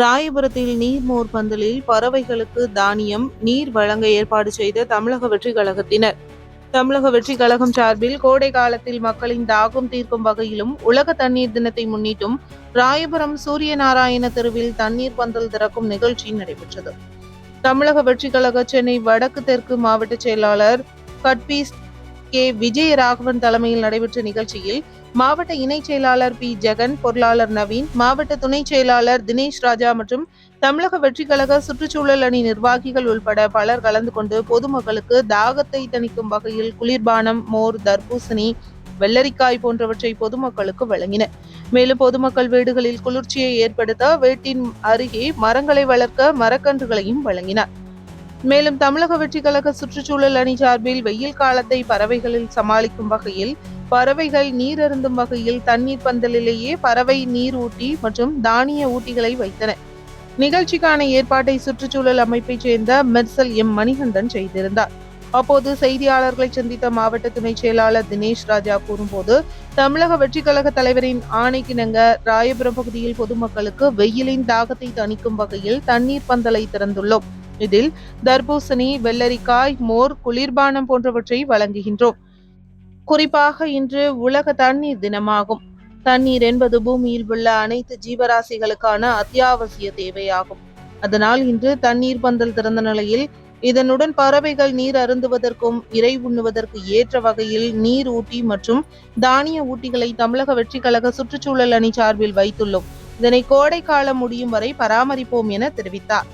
ராயபுரத்தில் நீர்மோர் பந்தலில் பறவைகளுக்கு தானியம் நீர் வழங்க ஏற்பாடு செய்த தமிழக வெற்றி கழகத்தினர். தமிழக வெற்றி கழகம் சார்பில் கோடை காலத்தில் மக்களின் தாகம் தீர்க்கும் வகையிலும் உலக தண்ணீர் தினத்தை முன்னிட்டும் ராயபுரம் சூரிய நாராயண தெருவில் தண்ணீர் பந்தல் திறக்கும் நிகழ்ச்சி நடைபெற்றது. தமிழக வெற்றி கழக சென்னை வடக்கு தெற்கு மாவட்ட செயலாளர் கட்பீஸ் கே விஜயராகவன் தலைமையில் நடைபெற்ற நிகழ்ச்சியில் மாவட்ட இணைச் செயலாளர் பி ஜெகன் பொருளாளர் நவீன் மாவட்ட துணை செயலாளர் தினேஷ் ராஜா மற்றும் தமிழக வெற்றிக்கழக சுற்றுச்சூழல் அணி நிர்வாகிகள் உள்பட பலர் கலந்து கொண்டு பொதுமக்களுக்கு தாகத்தை தணிக்கும் வகையில் குளிர்பானம் மோர் தர்பூசணி வெள்ளரிக்காய் போன்றவற்றை பொதுமக்களுக்கு வழங்கினர். மேலும் பொதுமக்கள் வீடுகளில் குளிர்ச்சியை ஏற்படுத்த வீட்டின் அருகே மரங்களை வளர்க்க மரக்கன்றுகளையும் வழங்கினார். மேலும் தமிழக வெற்றி கழக சுற்றுச்சூழல் அணி சார்பில் வெயில் காலத்தை பறவைகளில் சமாளிக்கும் வகையில் பறவைகள் நீர் அருந்தும் வகையில் தண்ணீர் பந்தலிலேயே பறவை நீர் ஊட்டி மற்றும் தானிய ஊட்டிகளை வைத்தன. நிகழ்ச்சிக்கான ஏற்பாட்டை சுற்றுச்சூழல் அமைப்பைச் சேர்ந்த மெர்சல் எம். மணிகண்டன் செய்திருந்தார். அப்போது செய்தியாளர்களை சந்தித்த மாவட்ட துணை செயலாளர் தினேஷ் ராஜா கூறும்போது தமிழக வெற்றி கழக தலைவரின் ஆணைக்கிணங்க ராயபுரம் பகுதியில் பொதுமக்களுக்கு வெயிலின் தாகத்தை தணிக்கும் வகையில் தண்ணீர் பந்தலை திறந்துள்ளோம். இதில் தர்பூசணி வெள்ளரிக்காய் மோர் குளிர்பானம் போன்றவற்றை வழங்குகின்றோம். குறிப்பாக இன்று உலக தண்ணீர் தினமாகும். தண்ணீர் என்பது பூமியில் உள்ள அனைத்து ஜீவராசிகளுக்கான அத்தியாவசிய தேவையாகும். அதனால் இன்று தண்ணீர் பந்தல் திறந்த நிலையில் இதனுடன் பறவைகள் நீர் அருந்துவதற்கும் இறை உண்ணுவதற்கு ஏற்ற வகையில் நீர் ஊட்டி மற்றும் தானிய ஊட்டிகளை தமிழக வெற்றிக்கழக சுற்றுச்சூழல் அணி சார்பில் வைத்துள்ளோம். இதனை கோடை காலம் முடியும் வரை பராமரிப்போம் என தெரிவித்தார்.